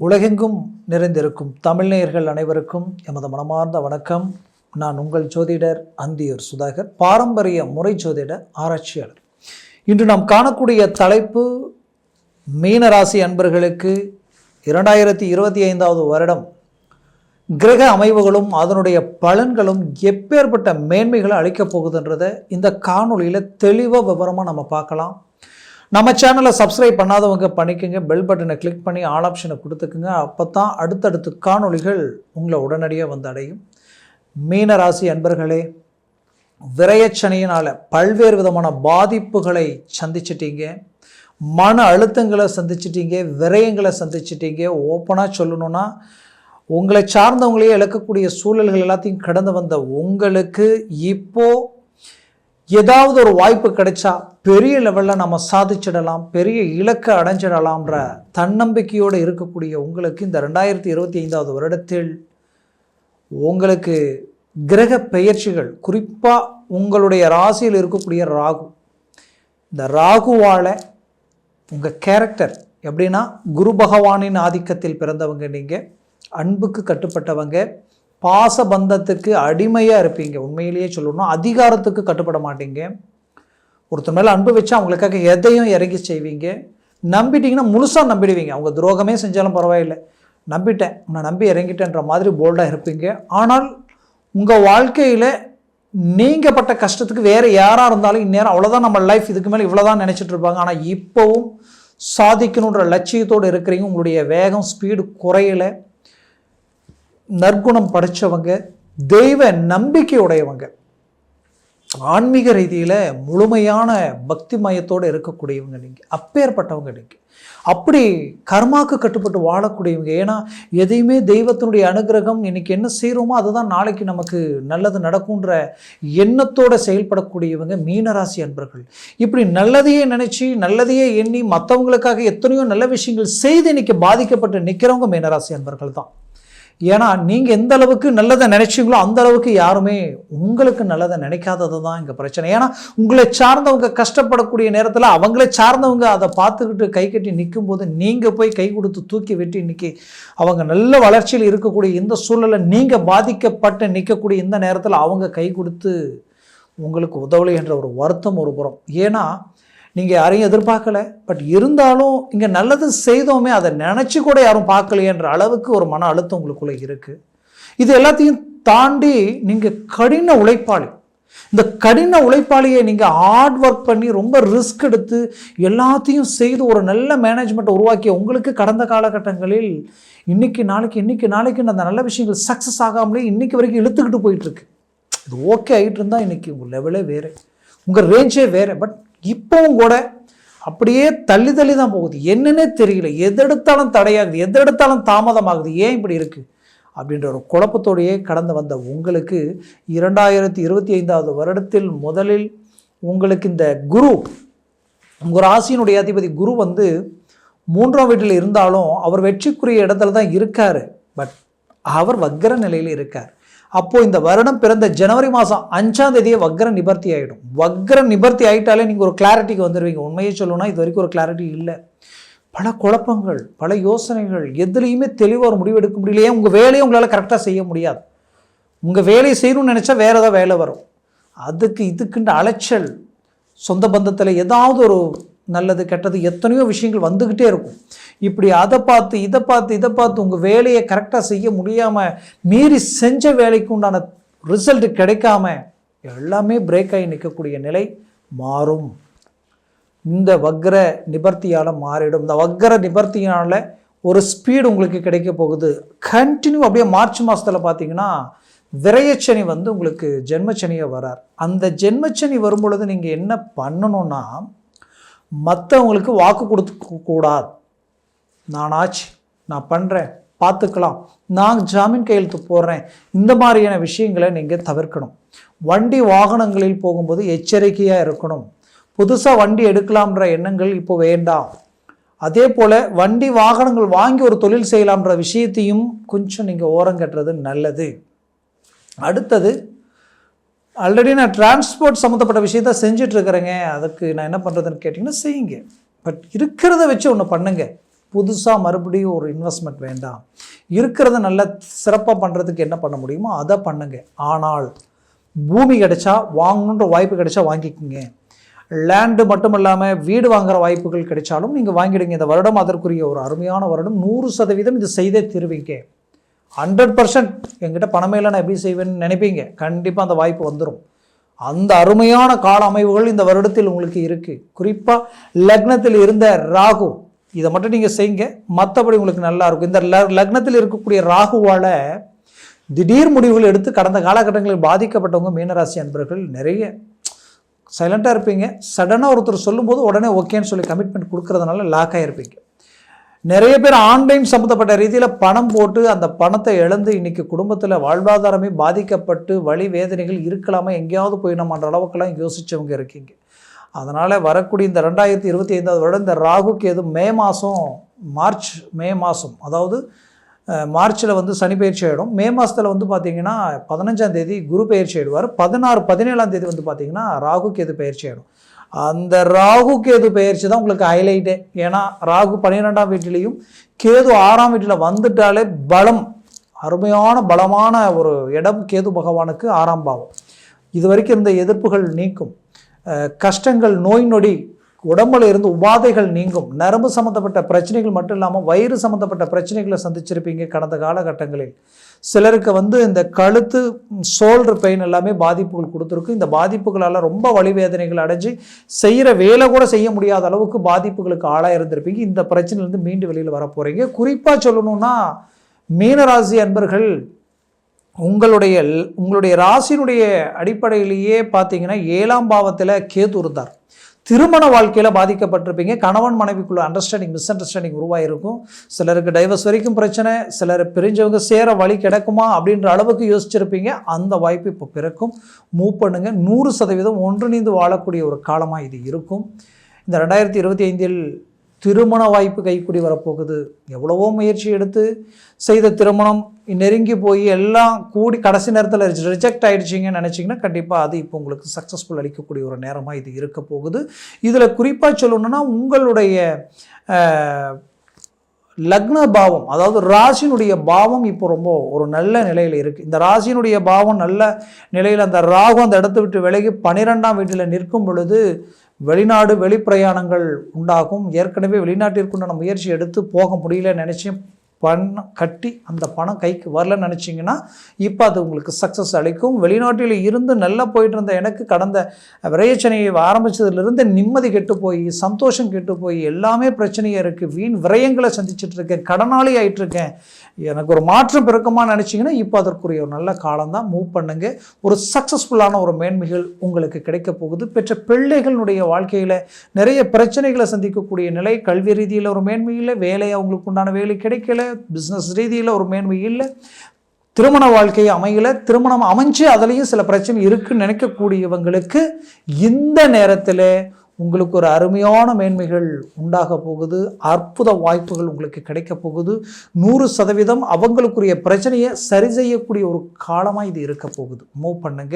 உலகெங்கும் நிறைந்திருக்கும் தமிழ்நேயர்கள் அனைவருக்கும் எமது மனமார்ந்த வணக்கம். நான் உங்கள் ஜோதிடர் அந்தியூர் சுதாகர் பாரம்பரிய முறை ஜோதிட ஆராய்ச்சியாளர். இன்று நாம் காணக்கூடிய தலைப்பு மீனராசி அன்பர்களுக்கு இரண்டாயிரத்தி இருபத்தி ஐந்தாவது வருடம் கிரக அமைவுகளும் அதனுடைய பலன்களும் எப்பேற்பட்ட மேன்மைகளை அளிக்கப் போகுதுன்றதை இந்த காணொளியில் தெளிவாக விவரமாக நம்ம பார்க்கலாம். நம்ம சேனலை சப்ஸ்கிரைப் பண்ணாதவங்க பண்ணிக்கோங்க. பெல் பட்டனை கிளிக் பண்ணி ஆல் ஆப்ஷனை கொடுத்துக்குங்க. அப்போ தான் அடுத்தடுத்து காணொளிகள் உங்களை உடனடியாக வந்து அடையும். மீன ராசி அன்பர்களே விரயச்சனையினால் பல்வேறு விதமான பாதிப்புகளை சந்திச்சிட்டீங்க. மன அழுத்தங்களை சந்திச்சிட்டீங்க. விரயங்களை சந்திச்சிட்டீங்க. ஓப்பனாக சொல்லணும்னா உங்களை சார்ந்தவங்களையே இழக்கக்கூடிய சூழல்கள் எல்லாத்தையும் கடந்து வந்த உங்களுக்கு இப்போது ஏதாவது ஒரு வாய்ப்பு கிடைச்சா பெரிய லெவலில் நம்ம சாதிச்சிடலாம் பெரிய இலக்கை அடைஞ்சிடலாம்ன்ற தன்னம்பிக்கையோடு இருக்கக்கூடிய உங்களுக்கு இந்த ரெண்டாயிரத்தி இருபத்தி ஐந்தாவது வருடத்தில் உங்களுக்கு கிரக பெயர்ச்சிகள் குறிப்பாக உங்களுடைய ராசியில் இருக்கக்கூடிய ராகு. இந்த ராகுவால் உங்கள் கேரக்டர் எப்படின்னா குரு பகவானின் ஆதிக்கத்தில் பிறந்தவங்க நீங்கள் அன்புக்கு கட்டுப்பட்டவங்க பாசபந்தத்துக்கு அடிமையாக இருப்பீங்க. உண்மையிலேயே சொல்லணும். அதிகாரத்துக்கு கட்டுப்பட மாட்டீங்க. ஒருத்தர் மேலே அன்பு வச்சு அவங்களுக்காக எதையும் இறங்கி செய்வீங்க. நம்பிட்டீங்கன்னா முழுசாக நம்பிடுவீங்க. அவங்க துரோகமே செஞ்சாலும் பரவாயில்லை. நம்பிட்டேன். உன்னை நம்பி இறங்கிட்டேன்ற மாதிரி போல்டாக இருப்பீங்க. ஆனால் உங்கள் வாழ்க்கையில் நீங்கள் பட்ட கஷ்டத்துக்கு வேறு யாராக இருந்தாலும் இந்நேரம் அவ்வளோதான் நம்ம லைஃப் இதுக்கு மேலே இவ்வளோதான் நினச்சிட்டு இருப்பாங்க. ஆனால் இப்போவும் சாதிக்கணுன்ற லட்சியத்தோடு இருக்கிறீங்க. உங்களுடைய வேகம் ஸ்பீடு குறையலை. நற்குணம் படைத்தவங்க தெய்வ நம்பிக்கையுடையவங்க. ஆன்மீக ரீதியில் முழுமையான பக்தி மயத்தோடு இருக்கக்கூடியவங்க நீங்கள் அப்பேற்பட்டவங்க நீங்கள் அப்படி கர்மாக்கு கட்டுப்பட்டு வாழக்கூடியவங்க. ஏன்னா எதையுமே தெய்வத்தினுடைய அனுகிரகம் இன்னைக்கு என்ன செய்கிறோமோ அதுதான் நாளைக்கு நமக்கு நல்லது நடக்கும்ன்ற எண்ணத்தோடு செயல்படக்கூடியவங்க மீனராசி அன்பர்கள். இப்படி நல்லதையே நினச்சி நல்லதையே எண்ணி மற்றவங்களுக்காக எத்தனையோ நல்ல விஷயங்கள் செய்து இன்னைக்கு பாதிக்கப்பட்டு நிற்கிறவங்க மீனராசி அன்பர்கள் தான். ஏன்னா நீங்கள் எந்த அளவுக்கு நல்லதை நினைச்சீங்களோ அந்த அளவுக்கு யாருமே உங்களுக்கு நல்லதை நினைக்காதது தான் இங்கே பிரச்சனை. ஏன்னா உங்களை சார்ந்தவங்க கஷ்டப்படக்கூடிய நேரத்தில் அவங்கள சார்ந்தவங்க அதை பார்த்துக்கிட்டு கை கட்டி நிற்கும் போது நீங்கள் போய் கை கொடுத்து தூக்கி வெட்டி இன்னைக்கு அவங்க நல்ல வளர்ச்சியில் இருக்கக்கூடிய இந்த சூழலை நீங்கள் பாதிக்கப்பட்டு நிற்கக்கூடிய இந்த நேரத்தில் அவங்க கை கொடுத்து உங்களுக்கு உதவலை என்ற ஒரு வருத்தம் ஒரு புறம். ஏன்னா நீங்கள் யாரையும் எதிர்பார்க்கல பட் இருந்தாலும் இங்கே நல்லது செய்தோமே அதை நினச்சி கூட யாரும் பார்க்கலையேன்ற அளவுக்கு ஒரு மன அழுத்தம் உங்களுக்குள்ளே இருக்குது இது எல்லாத்தையும் தாண்டி நீங்கள் கடின உழைப்பாளி. இந்த கடின உழைப்பாளியை நீங்கள் ஹார்ட் ஒர்க் பண்ணி ரொம்ப ரிஸ்க் எடுத்து எல்லாத்தையும் செய்து ஒரு நல்ல மேனேஜ்மெண்ட்டை உருவாக்கிய உங்களுக்கு கடந்த காலகட்டங்களில் இன்னைக்கு நாளைக்கு இன்னைக்கு நாளைக்கு அந்த நல்ல விஷயங்கள் சக்ஸஸ் ஆகாமலே இன்னைக்கு வரைக்கும் இழுத்துக்கிட்டு போயிட்டுருக்கு இது ஓகே ஆகிட்டு இருந்தால் இன்னைக்கு உங்கள் லெவலே வேறு. உங்கள் ரேஞ்சே வேறு. பட் இப்போவும் கூட அப்படியே தள்ளி தள்ளி தான் போகுது. என்னன்னே தெரியல. எதெடுத்தாலும் தடையாகுது. எதெடுத்தாலும் தாமதமாகுது. ஏன் இப்படி இருக்குது அப்படின்ற ஒரு குழப்பத்தோடையே கடந்து வந்த உங்களுக்கு இரண்டாயிரத்தி இருபத்தி ஐந்தாவது வருடத்தில் முதலில் உங்களுக்கு இந்த குரு உங்கள் ராசியினுடைய அதிபதி குரு வந்து மூன்றாம் வீட்டில் இருந்தாலும் அவர் வெற்றிக்குரிய இடத்துல தான் இருக்கார். பட் அவர் வக்கர நிலையில் இருக்கார். அப்போது இந்த வருடம் பிறந்த ஜனவரி மாதம் அஞ்சாம் தேதியே வக்ர நிபர்த்தி ஆகிடும் வக்ர நிபர்த்தி ஆகிட்டாலே நீங்கள் ஒரு கிளாரிட்டிக்கு வந்துடுவீங்க உண்மையை சொல்லணும்னா இது வரைக்கும் ஒரு கிளாரிட்டி இல்லை. பல குழப்பங்கள் பல யோசனைகள் எதுலேயுமே தெளிவாக ஒரு முடிவு எடுக்க முடியலையே உங்கள் வேலையை உங்களால் கரெக்டாக செய்ய முடியாது. உங்கள் வேலையை செய்யணும்னு நினச்சா வேறு ஏதாவது வேலை வரும். அதுக்கு இதுக்குன்ற அலைச்சல் சொந்த பந்தத்தில் ஏதாவது ஒரு நல்லது கெட்டது எத்தனையோ விஷயங்கள் வந்துக்கிட்டே இருக்கும். இப்படி அதை பார்த்து இதை பார்த்து இதை பார்த்து உங்கள் வேலையை கரெக்டாக செய்ய முடியாமல் மீறி செஞ்ச வேலைக்கு உண்டான ரிசல்ட் கிடைக்காம எல்லாமே பிரேக் ஆகி நிற்கக்கூடிய நிலை மாறும். இந்த வக்ர நிபர்த்தியால் மாறிடும். இந்த வக்ர நிபர்த்தியால் ஒரு ஸ்பீடு உங்களுக்கு கிடைக்க போகுது. கண்டினியூ அப்படியே மார்ச் மாதத்தில் பார்த்தீங்கன்னா விரயச்சனி வந்து உங்களுக்கு ஜென்மச்சனியாக வரார். அந்த ஜென்மச்சனி வரும்பொழுது நீங்கள் என்ன பண்ணணும்னா மற்றவங்களுக்கு வாக்கு கொடுக்க கூடாது. நான் ஆச்சு நான் பண்ணுறேன் பார்த்துக்கலாம் நான் ஜாமீன் கையெழுத்து போடுறேன். இந்த மாதிரியான விஷயங்களை நீங்கள் தவிர்க்கணும். வண்டி வாகனங்களில் போகும்போது எச்சரிக்கையாக இருக்கணும். புதுசாக வண்டி எடுக்கலாம்ன்ற எண்ணங்கள் இப்போ வேண்டாம். அதே போல் வண்டி வாகனங்கள் வாங்கி ஒரு தொழில் செய்யலாம்ன்ற விஷயத்தையும் கொஞ்சம் நீங்கள் ஓரங்கட்டுறது நல்லது. அடுத்தது ஆல்ரெடி நான் டிரான்ஸ்போர்ட் சம்மந்தப்பட்ட விஷயத்த செஞ்சுட்டு இருக்கிறேங்க அதுக்கு நான் என்ன பண்ணுறதுன்னு கேட்டிங்கன்னா செய்யுங்க. பட் இருக்கிறத வச்சு ஒன்று பண்ணுங்க. புதுசாக மறுபடியும் ஒரு இன்வெஸ்ட்மெண்ட் வேண்டாம். இருக்கிறத நல்ல சிறப்பாக பண்ணுறதுக்கு என்ன பண்ண முடியுமோ அதை பண்ணுங்க. ஆனால் பூமி கிடைச்சா வாங்கணுன்ற வாய்ப்பு கிடைச்சா வாங்கிக்கோங்க. லேண்டு மட்டும் இல்லாமல் வீடு வாங்குகிற வாய்ப்புகள் கிடைச்சாலும் நீங்கள் வாங்கிடுங்க. இந்த வருடம் அதற்குரிய ஒரு அருமையான வருடம். நூறு சதவீதம் இது செய்தே தீருவீங்க. ஹண்ட்ரட் பர்சன்ட் என்கிட்ட பணமே இல்லை நான் எப்படி செய்வேன்னு நினைப்பீங்க? கண்டிப்பாக அந்த வாய்ப்பு வந்துடும் அந்த அருமையான கால அமைவுகள் இந்த வருடத்தில் உங்களுக்கு இருக்குது குறிப்பாக லக்னத்தில் இருந்த ராகு இதை மட்டும் நீங்கள் செய்யுங்க. மற்றபடி உங்களுக்கு நல்லா இருக்கும். இந்த ல- லக்னத்தில் இருக்கக்கூடிய ராகுவால் திடீர் முடிவுகள் எடுத்து கடந்த காலகட்டங்களில் பாதிக்கப்பட்டவங்க மீனராசி அன்பர்கள் நிறைய சைலண்ட்டாக இருப்பீங்க. சடனாக ஒருத்தர் சொல்லும்போது உடனே ஓகேன்னு சொல்லி கமிட்மெண்ட் கொடுக்கறதுனால லாக் ஆகிருப்பீங்க நிறைய பேர் ஆன்லைன் சம்மந்தப்பட்ட ரீதியில் பணம் போட்டு அந்த பணத்தை இழந்து இன்னைக்கு குடும்பத்தில் வாழ்வாதாரமே பாதிக்கப்பட்டு வழி வேதனைகள் இருக்கலாமா? எங்கேயாவது போயிடணுமான்ற அளவுக்கெல்லாம் யோசித்தவங்க இருக்கீங்க. அதனால் வரக்கூடிய இந்த ரெண்டாயிரத்தி இருபத்தி ஐந்தாவது வருடம் இந்த ராகுக்கு எது மே மாதம் மார்ச் மே மாதம் அதாவது மார்ச்சில் வந்து சனி பயிற்சி ஆகிடும் மே மாதத்தில் வந்து பார்த்தீங்கன்னா பதினஞ்சாம் தேதி குரு பயிற்சி ஆகிடுவார் பதினாறு பதினேழாம் தேதி வந்து பார்த்தீங்கன்னா ராகுக்கு எது பயிற்சி ஆகிடும் அந்த ராகு கேது பயிற்சி தான் உங்களுக்கு ஹைலைட்டே ஏன்னா ராகு பன்னிரெண்டாம் வீட்டிலையும் கேது ஆறாம் வீட்டில் வந்துட்டாலே பலம் அருமையான பலமான ஒரு இடம் கேது பகவானுக்கு ஆறாம் பாவம். இது வரைக்கும் இந்த எதிர்ப்புகள் நீக்கும். கஷ்டங்கள் நோய் நொடி உடம்புல இருந்து உபாதைகள் நீங்கும். நரம்பு சம்மந்தப்பட்ட பிரச்சனைகள் மட்டும் இல்லாமல் வயிறு சம்மந்தப்பட்ட பிரச்சனைகளை சந்திச்சிருப்பீங்க கடந்த காலகட்டங்களில். சிலருக்கு வந்து இந்த கழுத்து ஷோல்டர் பெயின் எல்லாமே பாதிப்புகள் கொடுத்துருக்கு. இந்த பாதிப்புகளால் ரொம்ப வலி வேதனைகள் அடைஞ்சு செய்கிற வேலை கூட செய்ய முடியாத அளவுக்கு பாதிப்புகளுக்கு ஆளாக இருந்திருப்பீங்க. இந்த பிரச்சனையிலேருந்து மீண்டு வெளியில் வர போகிறீங்க குறிப்பாக சொல்லணும்னா மீனராசி அன்பர்கள் உங்களுடைய உங்களுடைய ராசியினுடைய அடிப்படையிலேயே பார்த்தீங்கன்னா ஏழாம் பாவத்தில் கேது இருந்தார். திருமண வாழ்க்கையில் பாதிக்கப்பட்டிருப்பீங்க. கணவன் மனைவிக்குள்ள அண்டர்ஸ்டாண்டிங் மிஸ் அண்டர்ஸ்டாண்டிங் உருவாயிருக்கும். சிலருக்கு டைவர்ஸ் வரைக்கும் பிரச்சனை சிலர் பிரிஞ்சவங்க சேர வழி கிடைக்குமா அப்படின்ற அளவுக்கு யோசிச்சிருப்பீங்க. அந்த வாய்ப்பு இப்போ பிறக்கும். மூவ் பண்ணுங்கள் நூறு சதவீதம் ஒன்றிணைந்து வாழக்கூடிய ஒரு காலமாக இது இருக்கும். இந்த ரெண்டாயிரத்தி இருபத்தி ஐந்தில் திருமண வாய்ப்பு கைக்கூடி வரப்போகுது. எவ்வளவோ முயற்சி எடுத்து செய்த திருமணம் நெருங்கி போய் எல்லாம் கூடி கடைசி நேரத்தில் ரிஜெக்ட் ஆகிடுச்சிங்கன்னு நினச்சிங்கன்னா கண்டிப்பாக அது இப்போ உங்களுக்கு சக்ஸஸ்ஃபுல் அளிக்கக்கூடிய ஒரு நேரமாக இது இருக்க போகுது. இதில் குறிப்பாக சொல்லணுன்னா உங்களுடைய லக்ன பாவம் அதாவது ராசினுடைய பாவம் இப்போ ரொம்ப ஒரு நல்ல நிலையில் இருக்குது இந்த ராசியினுடைய பாவம் நல்ல நிலையில் அந்த ராகு அந்த இடத்த விட்டு விலகி பன்னிரெண்டாம் வீட்டில் நிற்கும் பொழுது வெளிநாடு வெளிப்பிரயாணங்கள் உண்டாகும். ஏற்கனவே வெளிநாட்டிற்குண்டான முயற்சி எடுத்து போக முடியல நினச்சி பணம் கட்டி அந்த பணம் கைக்கு வரலன்னு நினச்சிங்கன்னா இப்போ அது உங்களுக்கு சக்ஸஸ் அளிக்கும். வெளிநாட்டில் இருந்து நல்லா போயிட்டு இருந்த எனக்கு கடந்த விரயச்சனையை ஆரம்பித்ததுலேருந்து நிம்மதி கெட்டு போய் சந்தோஷம் கெட்டு போய் எல்லாமே பிரச்சனையாக இருக்குது வீண் விரயங்களை சந்திச்சுட்டு இருக்கேன். கடனாளி ஆயிட்டு இருக்கேன். எனக்கு ஒரு மாற்றம் பிறக்குமா நினச்சிங்கன்னா இப்போ அதற்குரிய ஒரு நல்ல காலம்தான் மூவ் பண்ணுங்க. ஒரு சக்ஸஸ்ஃபுல்லான ஒரு மேன்மைகள் உங்களுக்கு கிடைக்க போகுது. பெற்ற பிள்ளைகளுடைய வாழ்க்கையில் நிறைய பிரச்சனைகளை சந்திக்கக்கூடிய நிலை கல்வி ரீதியில் ஒரு மேன்மை இல்லை வேலை அவங்களுக்கு உண்டான வேலை கிடைக்கல பிஸ்னஸ் ரீதியில் ஒரு மேன்மை இல்லை. திருமண வாழ்க்கை அமையல. திருமணம் அமைஞ்சு அதுலேயும் சில பிரச்சனை இருக்குன்னு நினைக்கக்கூடியவங்களுக்கு இந்த நேரத்தில் உங்களுக்கு ஒரு அருமையான மேன்மைகள் உண்டாக போகுது அற்புத வாய்ப்புகள் உங்களுக்கு கிடைக்க போகுது. நூறு சதவீதம் அவங்களுக்குரிய பிரச்சனையை சரி செய்யக்கூடிய ஒரு காலமாக இது இருக்க போகுது. மூவ் பண்ணுங்க.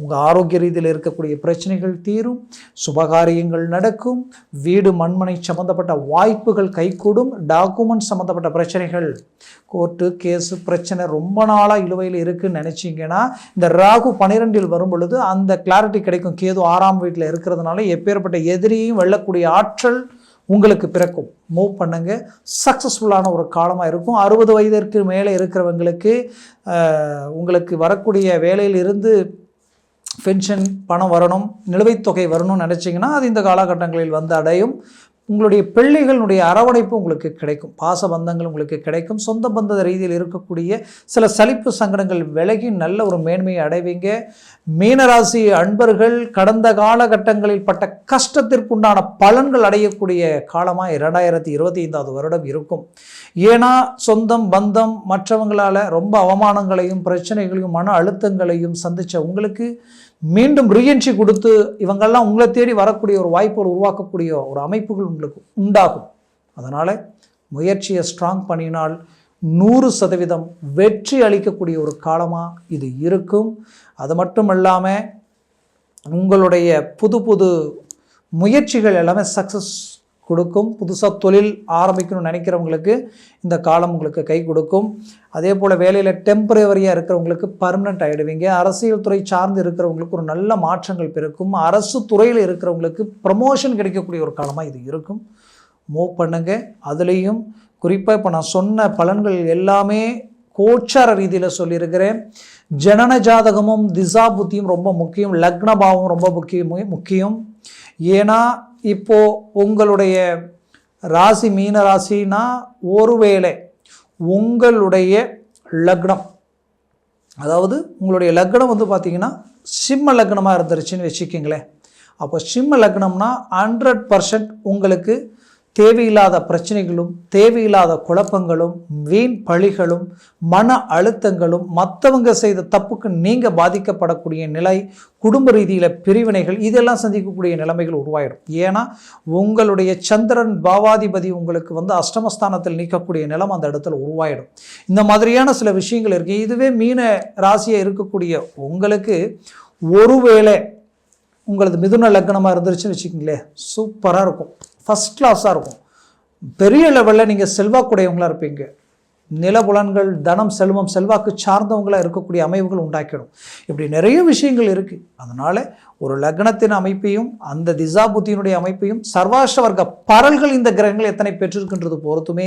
உங்கள் ஆரோக்கிய ரீதியில் இருக்கக்கூடிய பிரச்சனைகள் தீரும் சுபகாரியங்கள் நடக்கும் வீடு மண்மனை சம்மந்தப்பட்ட வாய்ப்புகள் கைகூடும் டாக்குமெண்ட் சம்மந்தப்பட்ட பிரச்சனைகள் கோர்ட்டு கேஸு பிரச்சனை ரொம்ப நாளாக இழுவையில் இருக்குன்னு நினச்சிங்கன்னா இந்த ராகு பன்னிரெண்டில் வரும் பொழுது அந்த கிளாரிட்டி கிடைக்கும். கேது ஆறாம் வீட்டில் இருக்கிறதுனால எப்பேற்பட்ட எதிரியும் வெல்லக்கூடிய ஆற்றல் உங்களுக்கு பிறக்கும். மூவ் பண்ணுங்க. சக்ஸஸ்ஃபுல்லான ஒரு காலமாக இருக்கும். அறுபது வயதிற்கு மேலே இருக்கிறவங்களுக்கு உங்களுக்கு வரக்கூடிய வேலையில் இருந்து பென்ஷன் பணம் வரணும் நிலுவைத் தொகை வரணும்னு நினச்சிங்கன்னா அது இந்த காலகட்டங்களில் வந்து அடையும். உங்களுடைய பிள்ளைகளுடைய அரவணைப்பு உங்களுக்கு கிடைக்கும். பாச பந்தங்கள் உங்களுக்கு கிடைக்கும். சொந்த பந்த ரீதியில் இருக்கக்கூடிய சில சலிப்பு சங்கடங்கள் விலகி நல்ல ஒரு மேன்மையை அடைவீங்க. மீனராசி அன்பர்கள் கடந்த காலகட்டங்களில் பட்ட கஷ்டத்திற்குண்டான பலன்கள் அடையக்கூடிய காலமாக இரண்டாயிரத்தி இருபத்தி ஐந்தாவது வருடம் இருக்கும். ஏன்னா சொந்தம் பந்தம் மற்றவங்களால் ரொம்ப அவமானங்களையும் பிரச்சனைகளையும் மன அழுத்தங்களையும் சந்தித்த உங்களுக்கு மீண்டும் ரீஎன்ட்ரி கொடுத்து இவங்கெல்லாம் உங்களை தேடி வரக்கூடிய ஒரு வாய்ப்புகள் உருவாக்கக்கூடிய ஒரு அமைப்புகள் உங்களுக்கு உண்டாகும். அதனால் முயற்சியை ஸ்ட்ராங் பண்ணினால் நூறு சதவீதம் வெற்றி அளிக்கக்கூடிய ஒரு காலமாக இது இருக்கும். அது மட்டும் இல்லாமல் உங்களுடைய புது புது முயற்சிகள் எல்லாமே சக்ஸஸ் கொடுக்கும். புதுசாக தொழில் ஆரம்பிக்கணும்னு நினைக்கிறவங்களுக்கு இந்த காலம் உங்களுக்கு கை கொடுக்கும். அதே போல் வேலையில் டெம்பரவரியாக இருக்கிறவங்களுக்கு பர்மனெண்ட் ஆகிடுவீங்க அரசியல் துறை சார்ந்து இருக்கிறவங்களுக்கு ஒரு நல்ல மாற்றங்கள் பிறக்கும். அரசு துறையில் இருக்கிறவங்களுக்கு ப்ரமோஷன் கிடைக்கக்கூடிய ஒரு காலமாக இது இருக்கும். மூவ் பண்ணுங்கள் அதுலேயும் குறிப்பாக இப்போ நான் சொன்ன பலன்கள் எல்லாமே கோச்சார ரீதியில் சொல்லியிருக்கிறேன். ஜனன ஜாதகமும் திசா புத்தியும் ரொம்ப முக்கியம். லக்ன பாவம் ரொம்ப முக்கியம் முக்கியம். ஏன்னா இப்போ உங்களுடைய ராசி மீன ராசினா ஒருவேளை உங்களுடைய லக்னம் அதாவது உங்களுடைய லக்னம் வந்து பார்த்தீங்கன்னா சிம்ம லக்னமாக இருந்துருச்சுன்னு வச்சுக்கிங்களேன். அப்போ சிம்ம லக்னம்னா ஹண்ட்ரட் பர்சன்ட் உங்களுக்கு தேவையில்லாத பிரச்சனைகளும் தேவையில்லாத குழப்பங்களும் வீண் பழிகளும் மன அழுத்தங்களும் மற்றவங்க செய்த தப்புக்கு நீங்கள் பாதிக்கப்படக்கூடிய நிலை குடும்ப ரீதியில் பிரிவினைகள் இதெல்லாம் சந்திக்கக்கூடிய நிலைமைகள் உருவாயிடும். ஏன்னா உங்களுடைய சந்திரன் பாவாதிபதி உங்களுக்கு வந்து அஷ்டமஸ்தானத்தில் நீக்கக்கூடிய நிலம் அந்த இடத்துல உருவாயிடும். இந்த மாதிரியான சில விஷயங்கள் இருக்குது இதுவே மீன ராசியாக இருக்கக்கூடிய உங்களுக்கு ஒருவேளை உங்களது மிதுன லக்னமாக இருந்துருச்சுன்னு வச்சுக்கிங்களேன் சூப்பராக இருக்கும். ஃபஸ்ட் கிளாஸாக இருக்கும். பெரிய லெவலில் நீங்கள் செல்வாக்குடையவங்களாக இருப்பீங்க. நிலபுலன்கள் தனம் செல்வம் செல்வாக்கு சார்ந்தவங்களாக இருக்கக்கூடிய அமைவுகள் உண்டாக்கிடும். இப்படி நிறைய விஷயங்கள் இருக்குது அதனால் ஒரு லக்னத்தின் அமைப்பையும் அந்த திசா புத்தியினுடைய அமைப்பையும் சர்வாஷ்ட வர்க்க பரல்கள் இந்த கிரகங்கள் எத்தனை பெற்றிருக்கின்றது பொறுத்துமே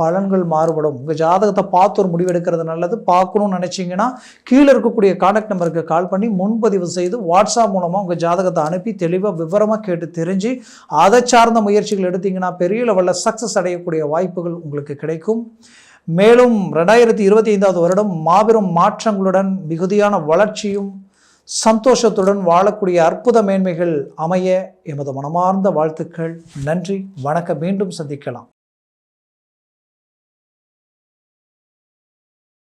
பலன்கள் மாறுபடும். உங்கள் ஜாதகத்தை பார்த்து ஒரு முடிவெடுக்கிறது நல்லது. பார்க்கணும்னு நினச்சிங்கன்னா கீழே இருக்கக்கூடிய காண்டாக்ட் நம்பருக்கு கால் பண்ணி முன்பதிவு செய்து வாட்ஸ்அப் மூலமாக உங்கள் ஜாதகத்தை அனுப்பி தெளிவாக விவரமாக கேட்டு தெரிஞ்சு அதை சார்ந்த முயற்சிகள் எடுத்திங்கன்னா பெரிய லெவலில் சக்ஸஸ் அடையக்கூடிய வாய்ப்புகள் உங்களுக்கு கிடைக்கும். மேலும் ரெண்டாயிரத்தி இருபத்தி ஐந்தாவது வருடம் மாபெரும் மாற்றங்களுடன் மிகுதியான வளர்ச்சியும் சந்தோஷத்துடன் வாழக்கூடிய அற்புத மேன்மைகள் அமைய எமது மனமார்ந்த வாழ்த்துக்கள். நன்றி. வணக்கம். மீண்டும் சந்திக்கலாம்.